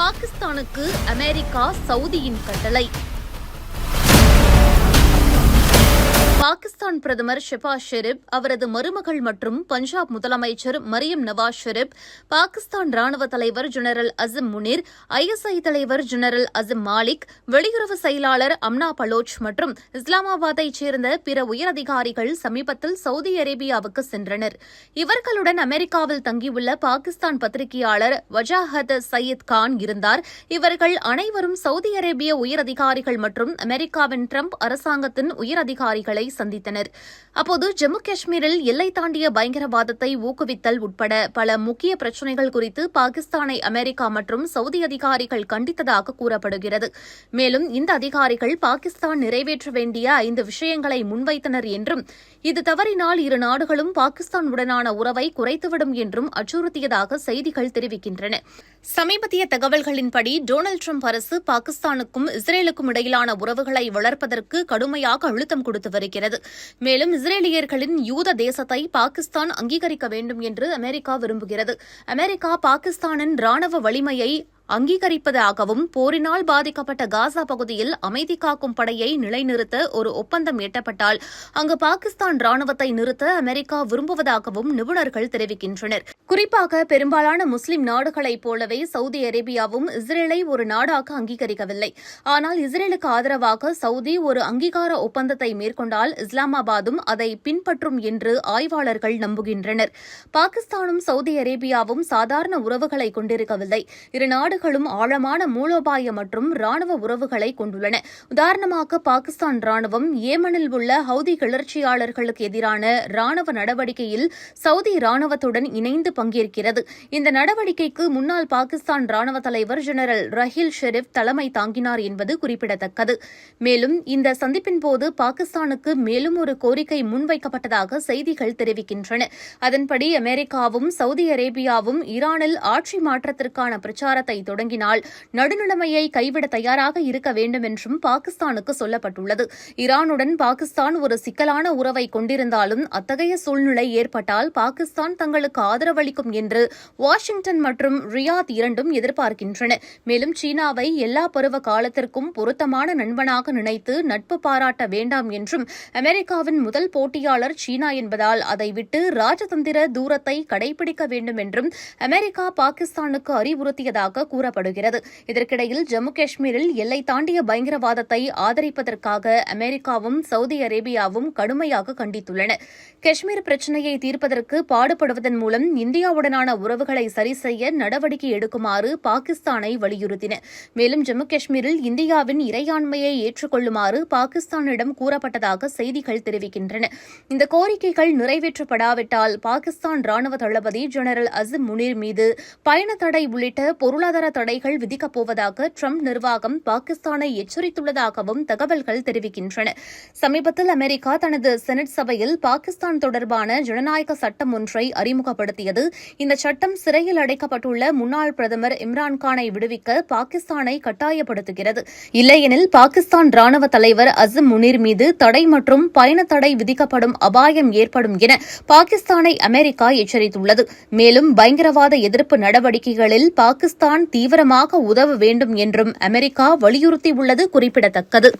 பாகிஸ்தானுக்கு அமெரிக்கா சவுதியின் கட்டளை. பாகிஸ்தான் பிரதமர் ஷெபாஸ் ஷெரீப் அவரது மருமகள் மற்றும் பஞ்சாப் முதலமைச்சர் மரியம் நவாஸ் ஷெரீப் பாகிஸ்தான் ராணுவ தலைவர் ஜெனரல் அசிம் முனீர் ஐஎஸ்ஐ தலைவர் ஜெனரல் அசிம் மாலிக் வெளியுறவு செயலாளர் அம்னா பலோச் மற்றும் இஸ்லாமாபாத்தைச் சேர்ந்த பிற உயரதிகாரிகள் சமீபத்தில் சவுதி அரேபியாவுக்கு சென்றனர். இவர்களுடன் அமெரிக்காவில் தங்கியுள்ள பாகிஸ்தான் பத்திரிகையாளர் வஜாஹத் சயீத் கான் இருந்தார். இவர்கள் அனைவரும் சவுதி அரேபிய உயரதிகாரிகள் மற்றும் அமெரிக்காவின் ட்ரம்ப் அரசாங்கத்தின் உயரதிகாரிகளை சந்தித்தனர். அப்போது ஜம்மு காஷ்மீரில் எல்லை தாண்டிய பயங்கரவாதத்தை ஊக்குவித்தல் உட்பட பல முக்கிய பிரச்சினைகள் குறித்து பாகிஸ்தானை அமெரிக்கா மற்றும் சவுதி அதிகாரிகள் கண்டித்ததாக கூறப்படுகிறது. மேலும் இந்த அதிகாரிகள் பாகிஸ்தான் நிறைவேற்ற வேண்டிய ஐந்து விஷயங்களை முன்வைத்தனர் என்றும் இது தவறினால் இரு நாடுகளும் பாகிஸ்தானுடனான உறவை குறைத்துவிடும் என்றும் அச்சுறுத்தியதாக செய்திகள் தெரிவிக்கின்றன. சமீபத்திய தகவல்களின்படி டொனால்டு ட்ரம்ப் அரசு பாகிஸ்தானுக்கும் இஸ்ரேலுக்கும் இடையிலான உறவுகளை வளர்ப்பதற்கு கடுமையாக அழுத்தம் கொடுத்து வருகிறது. மேலும் இஸ்ரேலியர்களின் யூத தேசத்தை பாகிஸ்தான் அங்கீகரிக்க வேண்டும் என்று அமெரிக்கா விரும்புகிறது. அமெரிக்கா பாகிஸ்தானின் ராணுவ வலிமையை அங்கீகரிப்பதாகவும் போரினால் பாதிக்கப்பட்ட காசா பகுதியில் அமைதி காக்கும் படையை நிலைநிறுத்த ஒரு ஒப்பந்தம் எட்டப்பட்டால் அங்கு பாகிஸ்தான் ராணுவத்தை நிறுத்த அமெரிக்கா விரும்புவதாகவும் நிபுணர்கள் தெரிவிக்கின்றனர். குறிப்பாக பெரும்பாலான முஸ்லிம் நாடுகளைப் போலவே சவுதி அரேபியாவும் இஸ்ரேலை ஒரு நாடாக அங்கீகரிக்கவில்லை. ஆனால் இஸ்ரேலுக்கு ஆதரவாக சவுதி ஒரு அங்கீகார ஒப்பந்தத்தை மேற்கொண்டால் இஸ்லாமாபாதும் அதை பின்பற்றும் என்று ஆய்வாளர்கள் நம்புகின்றனர். பாகிஸ்தானும் சவுதி அரேபியாவும் சாதாரண உறவுகளை கொண்டிருக்கவில்லை. இரு நாடுகளும் ஆழமான மூலோபாய மற்றும் ராணுவ உறவுகளை கொண்டுள்ளன. உதாரணமாக பாகிஸ்தான் ராணுவம் ஏமனில் உள்ள ஹவுதி கிளர்ச்சியாளர்களுக்கு எதிரான ராணுவ நடவடிக்கையில் சவுதி ராணுவத்துடன் இணைந்து பங்கேற்கிறது. இந்த நடவடிக்கைக்கு முன்னாள் பாகிஸ்தான் ராணுவ தலைவர் ஜெனரல் ரஹில் ஷெரீப் தலைமை தாங்கினார் என்பது குறிப்பிடத்தக்கது. மேலும் இந்த சந்திப்பின் போது பாகிஸ்தானுக்கு மேலும் ஒரு கோரிக்கை முன்வைக்கப்பட்டதாக செய்திகள் தெரிவிக்கின்றன. அதன்படி அமெரிக்காவும் சவுதி அரேபியாவும் ஈரானில் ஆட்சி மாற்றத்திற்கான பிரச்சாரத்தை தொடங்கினால் நடுநிலைமையை கைவிட தயாராக இருக்க வேண்டும் என்றும் பாகிஸ்தானுக்கு சொல்லப்பட்டுள்ளது. ஈரானுடன் பாகிஸ்தான் ஒரு சிக்கலான உறவை கொண்டிருந்தாலும் அத்தகைய சூழ்நிலை ஏற்பட்டால் பாகிஸ்தான் தங்களுக்கு ஆதரவளிக்கும் என்று வாஷிங்டன் மற்றும் ரியாத் இரண்டும் எதிர்பார்க்கின்றன. மேலும் சீனாவை எல்லா பருவ காலத்திற்கும் பொருத்தமான நண்பனாக நினைத்து நட்பு பாராட்ட வேண்டாம் என்றும் அமெரிக்காவின் முதல் போட்டியாளர் சீனா என்பதால் அதை விட்டு ராஜதந்திர தூரத்தை கடைபிடிக்க வேண்டும் என்றும் அமெரிக்கா பாகிஸ்தானுக்கு அறிவுறுத்தியதாக கூறப்படுகிறது. இதற்கிடையில் ஜம்மு காஷ்மீரில் எல்லை தாண்டிய பயங்கரவாதத்தை ஆதரிப்பதற்காக அமெரிக்காவும் சவுதி அரேபியாவும் கடுமையாக கண்டித்துள்ளன. காஷ்மீர் பிரச்சினையை தீர்ப்பதற்கு பாடுபடுவதன் மூலம் இந்தியாவுடனான உறவுகளை சரி செய்ய நடவடிக்கை எடுக்குமாறு பாகிஸ்தானை வலியுறுத்தின. மேலும் ஜம்மு காஷ்மீரில் இந்தியாவின் இறையாண்மையை ஏற்றுக்கொள்ளுமாறு பாகிஸ்தானிடம் கூறப்பட்டதாக செய்திகள் தெரிவிக்கின்றன. இந்த கோரிக்கைகள் நிறைவேற்றப்படாவிட்டால் பாகிஸ்தான் ராணுவ தளபதி ஜெனரல் அசிம் முனீர் மீது பயண தடை உள்ளிட்ட பொருளாதார தடைகள் விதிக்கப் போவதாக ட்ரம்ப் நிர்வாகம் பாகிஸ்தானை எச்சரித்துள்ளதாகவும் தகவல்கள் தெரிவிக்கின்றன. சமீபத்தில் அமெரிக்கா தனது செனட் சபையில் பாகிஸ்தான் தொடர்பான ஜனநாயக சட்டம் ஒன்றை அறிமுகப்படுத்தியது. இந்த சட்டம் சிறையில் அடைக்கப்பட்டுள்ள முன்னாள் பிரதமர் இம்ரான்கானை விடுவிக்க பாகிஸ்தானை கட்டாயப்படுத்துகிறது. இல்லையெனில் பாகிஸ்தான் ராணுவ தலைவர் அசிம் முனீர் மீது தடை மற்றும் பயண தடை விதிக்கப்படும் அபாயம் ஏற்படும் என பாகிஸ்தானை அமெரிக்கா எச்சரித்துள்ளது. மேலும் பயங்கரவாத எதிர்ப்பு நடவடிக்கைகளில் பாகிஸ்தான் தீவிரமாக உதவ வேண்டும் என்றும் அமெரிக்கா வலியுறுத்தியுள்ளது குறிப்பிடத்தக்கது.